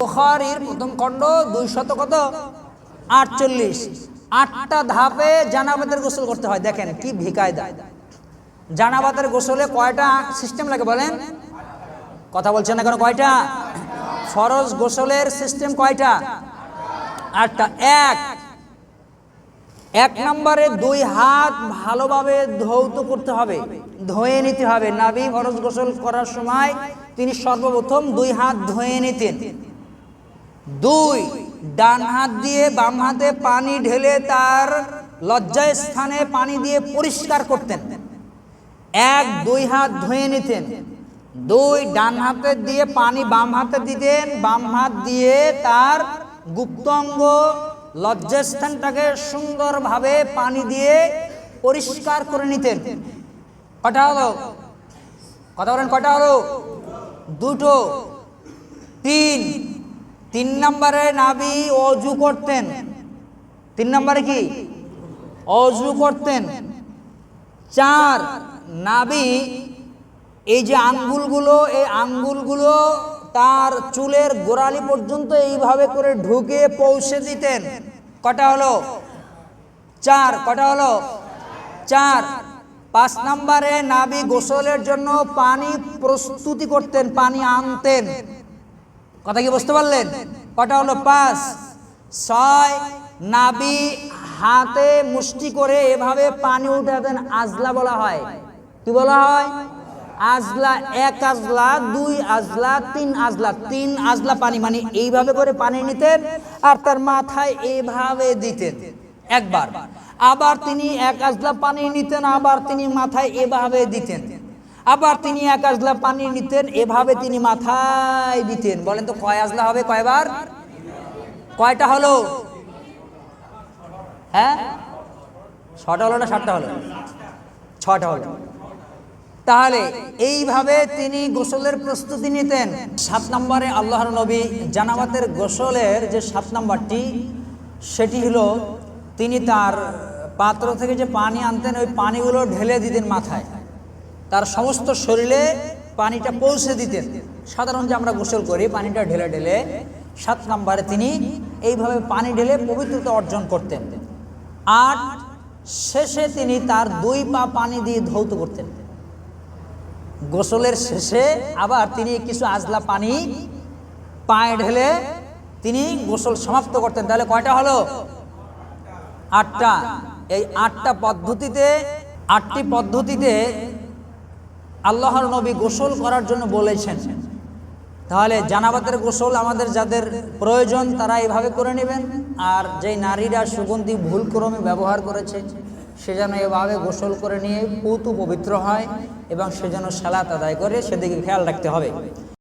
বুখারীর প্রথম খণ্ড দুইশত কত? আটচল্লিশ। আটটা ধাপে জানাবাতের গোসল করতে হয়। দেখেন কি ভিকায় দেয় জানাবাতের গোসলে কয়টা সিস্টেম লাগে বলেন? কথা বলছেন না কেন কয়টা? ফরজ গোসলের সিস্টেম কয়টা? আটটা। এক। এক নম্বরে দুই হাত ভালোভাবে ধৌত করতে হবে। ধুয়ে নিতে হবে। নাবি ফরজ গোসল করার সময় তিনি সর্বপ্রথম দুই হাত ধুয়ে নিতেন। দুই, ডান হাত দিয়ে বাম হাতে পানি ঢেলে তার লজ্জায় স্থানে পানি দিয়ে পরিষ্কার করতেন। এক, দুই হাত ধুয়ে নিতেন। দুই, ডান হাতে দিয়ে পানি বাম হাতে দিতেন। বাম হাত দিয়ে তার গুপ্তঙ্গ লজ্জাস্থানটাকে সুন্দরভাবে পানি দিয়ে পরিষ্কার করে নিতেন। কটা হলো? কথা বলেন কটা হলো? দুটো, তিন তিন নম্বরে নাবি অজু করতেন। তিন নম্বরে কি? অজু করতেন। চার, নাবি, এই যে আঙ্গুলগুলো, এই আঙ্গুলগুলো তার চুলের গোড়ালি পর্যন্ত এইভাবে করে ঢুকে পৌঁছে দিতেন। কটা হলো? চার, কটা হলো? চার। পাঁচ নম্বরে নাবি গোসলের জন্য পানি প্রস্তুতি করতেন, পানি আনতেন। কথা কি বুঝতে পারলেন? কটা হলো? পাঁচ। ছয়, নাবি হাতে মুষ্টি করে এভাবে পানি উঠাতেন আজলা বলা হয়। কি বলা হয়? আজলা এক আজলা, দুই আজলা, তিন আজলা। তিন আজলা পানি মানে এইভাবে করে পানি নিতেন আর তার মাথায় এইভাবে দিতেন। একবার। আবার তিনি এক আজলা পানি নিতেন, আবার তিনি মাথায় এভাবে দিতেন। আবার তিনি এক আজলা পানি নিতেন, এভাবে তিনি মাথায় দিতেন। বলেন তো কয় আজলা হবে কয়বার? কয়টা হলো? হ্যাঁ? ছটা হলো না সাতটা হলো? ছটা হলো। তাহলে এইভাবে তিনি গোসলের প্রস্তুতি নিতেন। সাত নম্বরে আল্লাহর নবী জানাবাতের গোসলের যে সাত নম্বরটি, সেটি হলো তিনি তার পাত্র থেকে যে পানি আনতেন, ওই পানিগুলো ঢেলে দিতেন মাথায়। তার সমস্ত শরীরে পানিটা পৌঁছে দিতেন। সাধারণ যে আমরা গোসল করি, পানিটা ঢেলে ঢেলে সাত নম্বরে তিনি এইভাবে পানি ঢেলে পবিত্রতা অর্জন করতেন। আট শেষে তিনি তার দুই পা পানি দিয়ে ধৌত করতেন। গোসলের শেষে আবার তিনি কিছু আজলা পানি পায়ে ঢেলে তিনি গোসল সমাপ্ত করতেন। তাহলে কয়টা হলো? আটটা। এই আটটা পদ্ধতিতে, আটটি পদ্ধতিতে আল্লাহর নবী গোসল করার জন্য বলেছেন। তাহলে জানাবাতের গোসল আমাদের যাদের প্রয়োজন, তারা এভাবে করে নেবেন। আর যেই নারীরা সুগন্ধি ভুলক্রমে ব্যবহার করেছে, সে যেন এভাবে গোসল করে নিয়ে পুতু পবিত্র হয় এবং সে যেন সালাত আদায় করে, সেদিকে খেয়াল রাখতে হবে।